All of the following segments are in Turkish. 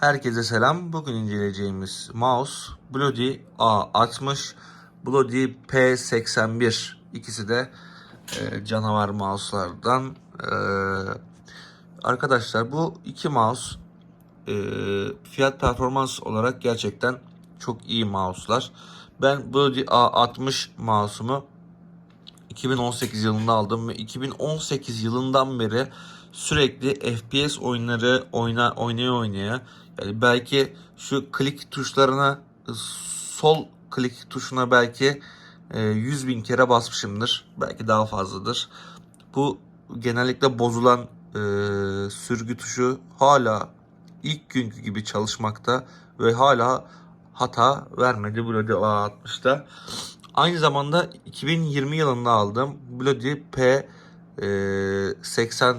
Herkese selam. Bugün inceleyeceğimiz mouse Bloody A60, Bloody P81. İkisi de e, canavar mouse'lardan. E, arkadaşlar bu iki mouse e, fiyat performans olarak gerçekten çok iyi mouse'lar. Ben Bloody A60 mouse'umu 2018 yılında aldım ve 2018 yılından beri sürekli FPS oyunları oyna oynaya oynaya yani belki şu klik tuşlarına sol klik tuşuna belki e, 100 bin kere basmışımdır. Belki daha fazladır. Bu genellikle bozulan e, sürgü tuşu hala ilk günkü gibi çalışmakta ve hala hata vermedi Bloody A60'da. Aynı zamanda 2020 yılında aldığım Bloody P e, 80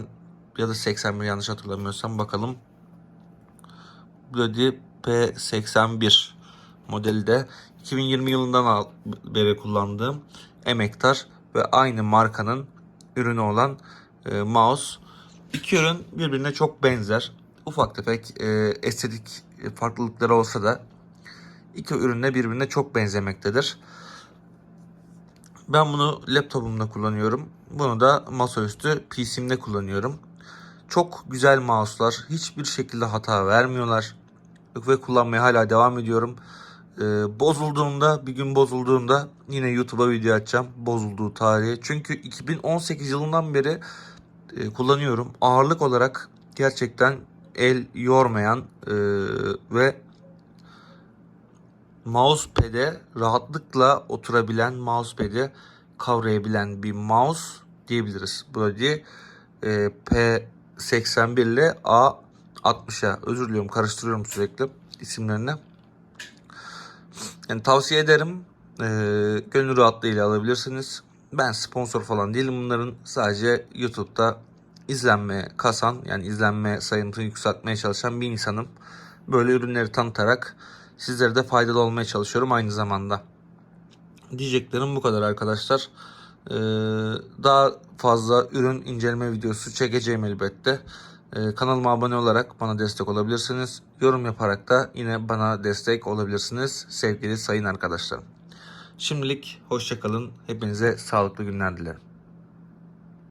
ya da 81 yanlış hatırlamıyorsam bakalım. Bloody P81 modeli de 2020 yılından beri kullandığım emektar ve aynı markanın ürünü olan e, mouse. İki ürün birbirine çok benzer. Ufak tefek e, estetik farklılıkları olsa da iki ürün de birbirine çok benzemektedir. Ben bunu laptopumda kullanıyorum. Bunu da masaüstü PC'mde kullanıyorum. Çok güzel mouse'lar. Hiçbir şekilde hata vermiyorlar. Ve kullanmaya hala devam ediyorum. Ee, bozulduğunda, bir gün bozulduğunda yine YouTube'a video açacağım. Bozulduğu tarihi. Çünkü 2018 yılından beri e, kullanıyorum. Ağırlık olarak gerçekten el yormayan e, ve mousepad'e rahatlıkla oturabilen mousepad'i kavrayabilen bir mouse diyebiliriz. Böyle e, P81 ile A60'a özür diliyorum karıştırıyorum sürekli isimlerini. Yani tavsiye ederim. E, gönül rahatlığıyla alabilirsiniz. Ben sponsor falan değilim bunların. Sadece YouTube'da izlenme kasan yani izlenme sayımını yükseltmeye çalışan bir insanım. Böyle ürünleri tanıtarak sizlere de faydalı olmaya çalışıyorum aynı zamanda. Diyeceklerim bu kadar arkadaşlar. Ee, daha fazla ürün inceleme videosu çekeceğim elbette. Ee, kanalıma abone olarak bana destek olabilirsiniz. Yorum yaparak da yine bana destek olabilirsiniz sevgili sayın arkadaşlarım. Şimdilik hoşçakalın. Hepinize sağlıklı günler dilerim.